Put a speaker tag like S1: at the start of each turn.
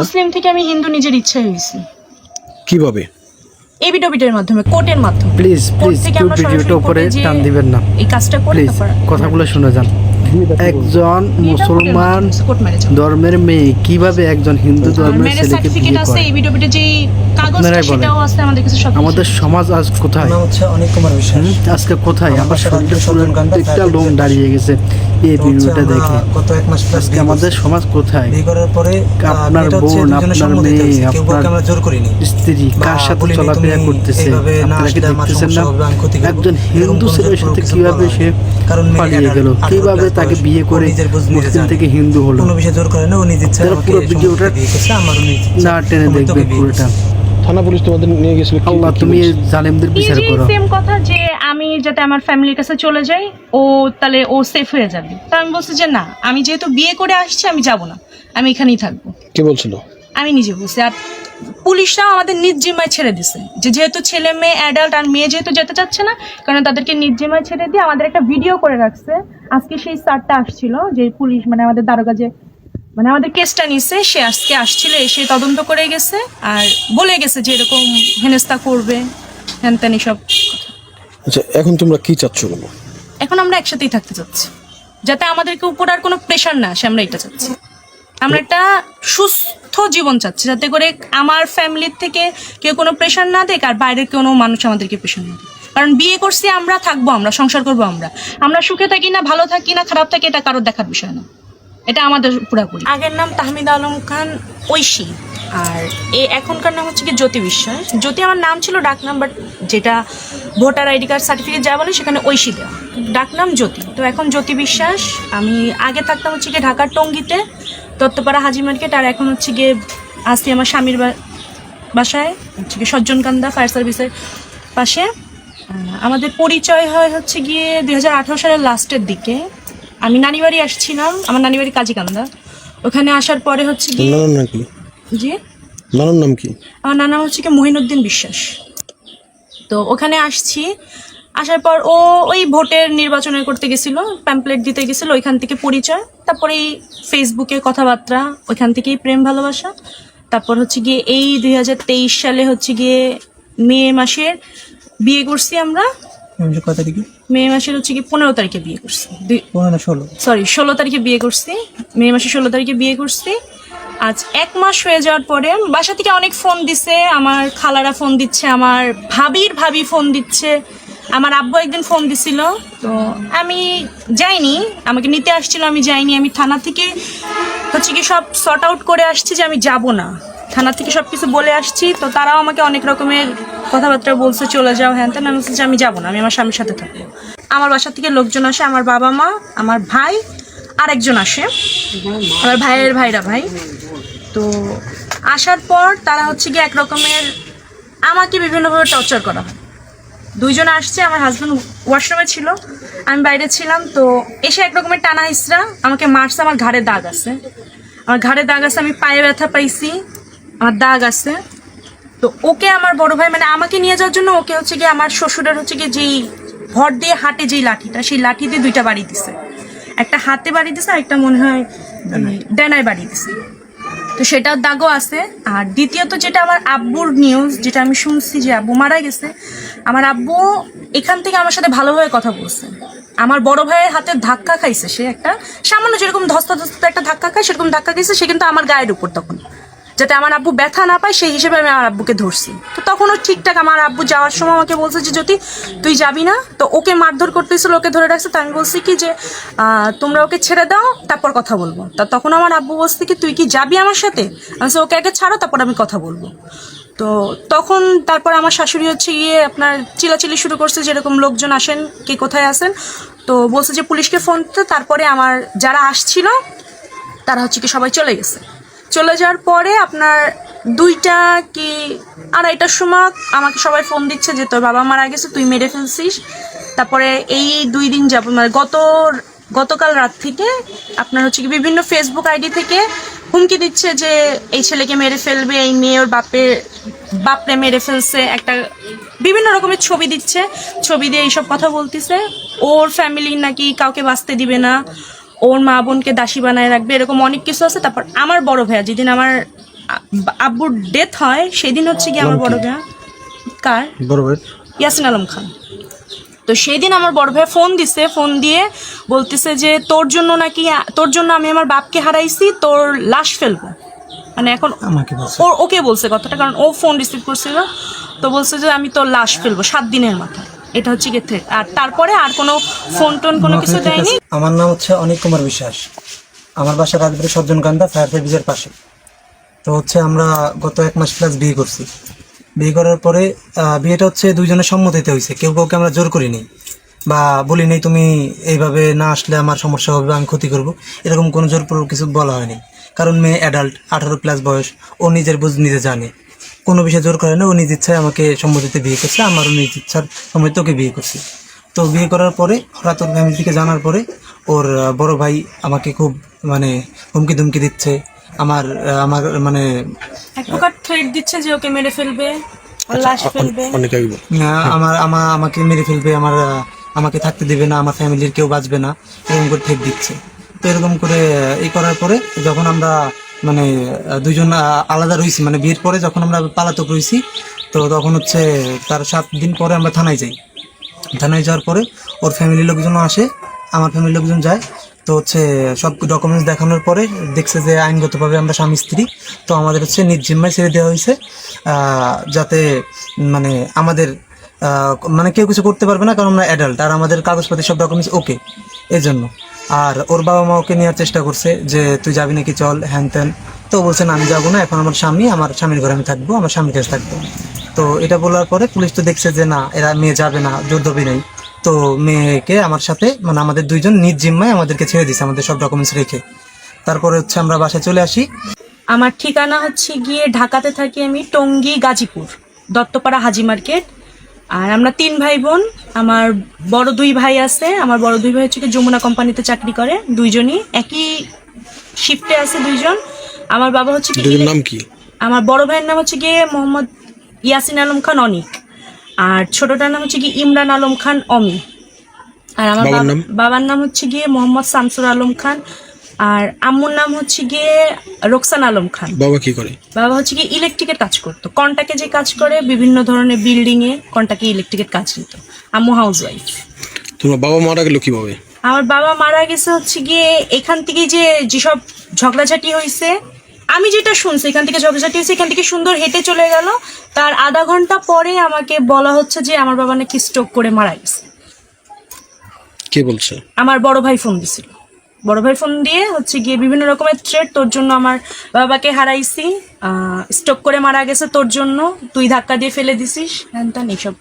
S1: মুসলিম থেকে আমি হিন্দু নিজের ইচ্ছায় হয়েছি।
S2: কীভাবে?
S1: এবিডবিটের মাধ্যমে কোর্টের মাধ্যমে।
S3: প্লিজ প্লিজ
S1: থেকে
S3: কেউ ভিডিওটা উপরে টান দিবেন না।
S1: এই কাজটা করে
S3: প্লিজ কথাগুলো শুনে যান। একজন মুসলমান ধর্মের মেয়ে কীভাবে একজন হিন্দু ধর্মের ছেলেকে বিয়ে করে?
S1: আমাদের
S3: সমাজ আজ কোথায়? আজকে কোথায়?
S4: আমার
S3: আমার
S4: বাসা
S3: শরীরে
S4: ডাক্তার
S3: পুরো
S4: সন্তান কান্ডা,
S3: প্রত্যেকটা লোম দাঁড়িয়ে গেছে। এই ভিডিওটা দেখে।
S4: গত এক মাস প্লাস
S3: আজকে আমাদের সমাজ কোথায়? আপনার বোন, আপনার মেয়ে, আপনার স্ত্রী কার সাথে চলাফেরা করতেছে? আপনারা কি দেখতেছেন না। একজন হিন্দু ছেলের সাথে কীভাবে সে
S4: কারণ
S3: পালিয়ে গেল? কীভাবে তাকে বিয়ে করে মুসলিম থেকে হিন্দু হলো।
S4: কোনো বিষয়ে জোর করে না ও নিজের ইচ্ছায় আমাকে
S3: পুরো ভিডিওটা
S4: ইচ্ছা।
S3: না টেনে
S4: আমি
S3: দেখবে পুরোটা।
S2: থানা পুলিশ তোমাদের নিয়ে গেছিল কি-
S3: আল্লাহ তুমি এই জালেমদের বিচার করো।
S1: সেম কথা যে আমি যাতে আমার ফ্যামিলির কাছে চলে যাই ও তাহলে ও সেফ হয়ে যাবে। তা আমি বলছি যে না আমি যেহেতু বিয়ে করে আসছি আমি যাব না। আমি এখানেই থাকব।
S2: কে বলছিল?
S1: আমি নিজে বলছি। আর পুলিশরা আমাদের নিজ জিম্মায় ছেড়ে দিছে যে যেহেতু ছেলে মেয়ে অ্যাডাল্ট আর মেয়ে যেহেতু যেতে চাচ্ছে না কারণ তাদেরকে নিজ জিম্মায় ছেড়ে দিয়ে আমাদের একটা ভিডিও করে রাখছে। আজকে সেই স্যারটা আসছিল যে পুলিশ মানে আমাদের দারোগা যে মানে আমাদের কেসটা নিছে সে আজকে আসছিল এসে তদন্ত করে গেছে আর বলে গেছে যে এরকম হেনস্তা করবে হ্যান ত্যান এসব
S2: আচ্ছা এখন তোমরা কি চাচ্ছ বলো?
S1: এখন আমরা একসাথেই থাকতে চাচ্ছি। যাতে আমাদেরকে উপর আর কোনো প্রেশার না আসে আমরা এটা চাচ্ছি। আমরা একটা সুস্থ জীবন চাচ্ছি। যাতে করে আমার ফ্যামিলির থেকে কেউ কোনো প্রেশার না দেখ আর বাইরের কোনো মানুষ আমাদেরকে প্রেশার না দেয় কারণ বিয়ে করছি আমরা, থাকব আমরা, সংসার করব আমরা। আমরা সুখে থাকি না, ভালো থাকি না, খারাপ থাকি, এটা কারোর দেখার বিষয় না। এটা আমাদের পুরাপুরি আগের নাম তাহমিদ আলম খান ঐশী। আর এ এখনকার নাম হচ্ছে কি জ্যোতি বিশ্বাস। জ্যোতি আমার নাম ছিল ডাক নাম বাট যেটা ভোটার আইডি কার্ড সার্টিফিকেট যা বলে সেখানে ঐশী দেওয়া। ডাক নাম জ্যোতি। তো এখন জ্যোতি বিশ্বাস। আমি আগে থাকতাম হচ্ছে কি ঢাকার টঙ্গিতে। দত্তপাড়া হাজি মার্কেট আর এখন হচ্ছে গিয়ে আসছি আমার স্বামীর বাসায় হচ্ছে গিয়ে সজ্জনকান্দা ফায়ার সার্ভিসের পাশে। আমাদের পরিচয় হয় হচ্ছে গিয়ে দুই হাজার আঠারো সালের লাস্টের দিকে। আমি নানিবাড়ি আসছিলাম আমার নানি বাড়ি কাজিকান্দা ওখানে আসার পরে হচ্ছে গিয়ে জি?
S2: নানার নাম কি?
S1: আমার নানা হচ্ছে কি মহিনুদ্দিন বিশ্বাস। তো ওখানে আসছি আসার পর ও ওই ভোটের নির্বাচনে করতে গেছিল প্যাম্পলেট দিতে গেছিল ওইখান থেকে পরিচয়। তারপরে এই ফেসবুকে কথাবার্তা ওইখান থেকেই প্রেম ভালোবাসা। তারপর হচ্ছে গিয়ে এই দুই হাজার তেইশ সালে হচ্ছে গিয়ে মে মাসের বিয়ে করছি আমরা।
S4: কয় তারিখে?
S1: মে মাসের হচ্ছে কি পনেরো তারিখে বিয়ে করছি।
S4: ষোলো।
S1: সরি ষোলো তারিখে বিয়ে করছি। মে মাসে ষোলো তারিখে বিয়ে করছি। আজ এক মাস হয়ে যাওয়ার পরে বাসা থেকে অনেক ফোন দিছে আমার খালারা ফোন দিচ্ছে আমার ভাবির ভাবি ফোন দিচ্ছে। আমার আব্বু একদিন ফোন দিছিল, তো আমি যাইনি, আমাকে নিতে আসছিল, আমি যাইনি, আমি থানা থেকে হচ্ছে কি সব সর্ট আউট করে আসছি যে আমি যাব না। থানা থেকে সব কিছু বলে আসছি, তো তারাও আমাকে অনেক রকমের কথাবার্তা বলছে, চলে যাও, হ্যান তেন আমি বলছি যে আমি যাব না, আমি আমার স্বামীর সাথে থাকব। আমার বাসা থেকে লোকজন আসে, আমার বাবা মা, আমার ভাই, আরেকজন আসে। আমার ভাইয়ের ভাইরা ভাই। তো আসার পর তারা হচ্ছে গিয়ে এক রকমের আমাকে বিভিন্নভাবে টর্চার করা হয়। দুইজন আসছে, আমার হাজব্যান্ড ওয়াশরুমে ছিল, আমি বাইরে ছিলাম, তো এসে এক রকমের টানা হিসরা, আমাকে মারছে, আমার ঘাড়ে দাগ আছে। আমার ঘাড়ে দাগ আছে, আমি পায়ে ব্যথা পাইছি, আমার দাগ আছে। তো ওকে আমার বড় ভাই মানে আমাকে নিয়ে যাওয়ার জন্য ওকে হচ্ছে গিয়ে আমার শ্বশুরের হচ্ছে গিয়ে যেই ভর দিয়ে হাটে যেই লাঠিটা, সেই লাঠি দিয়ে দুইটা বাড়ি দিছে। একটা হাতে বাড়ি দিছে, আর একটা মনে হয় ডেনায় বাড়ি দিছে। তো সেটার দাগও আছে। আর দ্বিতীয়ত যেটা আমার আব্বুর নিউজ যেটা আমি শুনছি যে আব্বু মারা গেছে, আমার আব্বু এখান থেকে আমার সাথে ভালোভাবে কথা বলছে। আমার বড় ভাইয়ের হাতে ধাক্কা খাইছে, সে একটা সামান্য যেরকম ধস্তা ধস্তা একটা ধাক্কা খায়, সেরকম ধাক্কা খাইছে, সে কিন্তু আমার গায়ের উপর তখন। যাতে আমার আব্বু ব্যথা না পায়, সেই হিসেবে আমি আমার আব্বুকে ধরছি। তো তখনও ঠিকঠাক আমার আব্বু যাওয়ার সময় আমাকে বলছে যে যদি তুই যাবি না? তো ওকে মারধর করতেছিল, ওকে ধরে রাখছে। তো আমি বলছি কি যে তোমরা ওকে ছেড়ে দাও, তারপর কথা বলব। তা তখন আমার আব্বু বলছে কি, তুই কি যাবি আমার সাথে? আমি ওকে আগে ছাড়ো, তারপর আমি কথা বলব। তো তখন তারপর আমার শাশুড়ি হচ্ছে গিয়ে আপনার চিলাচিলি শুরু করছে, যেরকম লোকজন আসেন, কে কোথায় আসেন তো বলছে যে, পুলিশকে ফোন তারপরে আমার যারা আসছিল, তারা হচ্ছে কি সবাই চলে গেছে। চলে যাওয়ার পরে আপনার দুইটা কি আড়াইটার সময় আমাকে সবাই ফোন দিচ্ছে যে তোর বাবা মারা গেছে, তুই মেরে ফেলছিস। তারপরে এই দুই দিন যাব মানে গত, গতকাল রাত থেকে আপনার হচ্ছে কি বিভিন্ন ফেসবুক আইডি থেকে হুমকি দিচ্ছে যে এই ছেলেকে মেরে ফেলবে, এই মেয়ে ওর বাপের, বাপরে মেরে ফেলছে, একটা বিভিন্ন রকমের ছবি দিচ্ছে। ছবি দিয়ে এইসব কথা বলতেছে। ওর ফ্যামিলি নাকি কাউকে বাঁচতে দিবে না। ওর মা বোনকে দাসী বানায় রাখবে এরকম অনেক কিছু আছে। তারপর আমার বড় ভাইয়া যেদিন আমার আব্বুর ডেথ হয় সেদিন হচ্ছে কি আমার বড় ভাইয়া। কার?
S2: বড় ভাই
S1: ইয়াসিন আলম খান। তো সেই দিন আমার বড় ভাই ফোন দিছে ফোন দিয়ে বলতেছে যে তোর জন্য নাকি তোর জন্য আমি আমার বাপকে হারাইছি তোর লাশ ফেলব। মানে এখন
S4: আমাকে বলছে।
S1: ও ওকে বলছে কথাটা কারণ ও ফোন রিসিভ করছিল। তো বলছে যে আমি তোর লাশ ফেলব সাত দিনের মাথায়। এটা হচ্ছে threat। আর তারপরে আর কোনো ফোন টোন কোনো কিছু দেয়নি?
S5: আমার নাম হচ্ছে অনিক কুমার বিশ্বাস। আমার বাসা রাজবাড়ি সজ্জনকান্দা ফায়ার সার্ভিসের পাশে। তো হচ্ছে আমরা গত এক মাস প্লাস বিয়ে করছি। বিয়ে করার পরে বিয়েটা হচ্ছে দুইজনের সম্মতিতে হয়েছে। কেউ কাউকে আমরা জোর করিনি বা বলি নেই তুমি এইভাবে না আসলে আমার সমস্যা হবে আমি ক্ষতি করব। এরকম কোনো জোর পূর্বক কিছু বলা হয়নি। কারণ মেয়ে অ্যাডাল্ট আঠারো প্লাস বয়স। ও নিজের বুঝ নিজে জানে। কোনো বিষয়ে জোর করে না ও নিজ ইচ্ছায় আমাকে সম্মতিতে বিয়ে করছে আমারও নিজ ইচ্ছার সম্মতিতে ওকে বিয়ে করছি। তো বিয়ে করার পরে হঠাৎ ওর ফ্যামিলি থেকে জানার পরে ওর বড় ভাই আমাকে খুব মানে হুমকি ধুমকি দিচ্ছে। আমার আমার মানে
S1: এক প্রকার থ্রেট দিচ্ছে যে ওকে মেরে ফেলবে লাশ।
S5: আহ, আমার আমার আমাকে মেরে ফেলবে আমার আমাকে থাকতে দেবে না আমার ফ্যামিলির কেউ বাঁচবে না এরকম করে ঠেক দিচ্ছে। তো এরকম করে এই করার পরে যখন আমরা মানে দুজন আলাদা রয়েছি মানে বিয়ের পরে যখন আমরা পালাতক রয়েছি তো তখন হচ্ছে তার সাত দিন পরে আমরা থানায় যাই। থানায় যাওয়ার পরে ওর ফ্যামিলির লোকজন আসে, আমার ফ্যামিলির লোকজন যায়। তো হচ্ছে সব ডকুমেন্টস দেখানোর পরে দেখছে যে আইনগতভাবে আমরা স্বামী স্ত্রী। তো আমাদের হচ্ছে নিজ জিম্মায় ছেড়ে দেওয়া হয়েছে। যাতে মানে আমাদের মানে কেউ কিছু করতে পারবে না, কারণ আমরা অ্যাডাল্ট আর আমাদের কাগজপাতি সব ডকুমেন্টস ওকে এই জন্য আর ওর বাবা মা ওকে নেওয়ার চেষ্টা করছে যে, তুই যাবি নাকি? চল, হ্যান ত্যান। তো বলছে, না, আমি যাব না, এখন আমার স্বামী, আমার স্বামীর ঘরে আমি থাকব, আমার স্বামীর কাছে থাকব। তো এটা বলার পরে পুলিশ তো দেখছে যে, না, এরা মেয়ে যাবে না যুদ্ধবি নেই। তো মেয়েকে আমার সাথে মানে আমাদের দুইজন নিজ জিম্মায় আমাদেরকে ছেড়ে দিছে, আমাদের সব ডকুমেন্টস রেখে। তারপরে হচ্ছে আমরা বাসায় চলে আসি।
S1: আমার ঠিকানা হচ্ছে গিয়ে ঢাকাতে থাকি আমি টঙ্গী গাজীপুর, দত্তপাড়া হাজি মার্কেট আর আমরা তিন ভাই বোন আমার বড় দুই ভাই আছে আমার বড় দুই ভাই হচ্ছে যমুনা কোম্পানিতে চাকরি করে দুইজনই। একই শিফটে আছে দুইজন। আমার বাবা হচ্ছে
S2: নাম কি?
S1: আমার বড় ভাইয়ের নাম হচ্ছে গিয়ে মোহাম্মদ ইয়াসিন আলম খান অনিক। আর ছোটটার নাম হচ্ছে গিয়ে ইমরান আলম খান অমি। আর আমার বাবা- বাবার নাম হচ্ছে গিয়ে মোহাম্মদ শামসুর আলম খান। আর আম্মুর নাম হচ্ছে গিয়ে রোকসান আলম খান।
S2: বাবা কি করে?
S1: বাবা হচ্ছে গিয়ে ইলেকট্রিকের কাজ করতো। কন্টাকে যে কাজ করে বিভিন্ন ধরনের বিল্ডিং এ কন্টাকে ইলেকট্রিকের কাজ নিত। আম্মু হাউস ওয়াইফ
S2: তোমার বাবা মারা গেল কীভাবে?
S1: আমার বাবা মারা গেছে হচ্ছে গিয়ে এখান থেকে যে যেসব ঝগড়াঝাটি হয়েছে আমি যেটা শুনছি এখান থেকে ঝগড়াঝাটি হয়েছে এখান থেকে সুন্দর হেঁটে চলে গেল। তার আধা ঘণ্টা পরে আমাকে বলা হচ্ছে যে আমার বাবা নাকি স্ট্রোক করে মারা গেছে।
S2: কে বলছে?
S1: আমার বড় ভাই ফোন দিছিল। বড় ভাই ফোন দিয়ে হচ্ছে গিয়ে বিভিন্ন রকমের থ্রেড তোর জন্য আমার বাবাকে হারাইছি। স্টক করে মারা গেছে তোর জন্য। তুই ধাক্কা দিয়ে ফেলে দিছিস। হ্যান এইসব।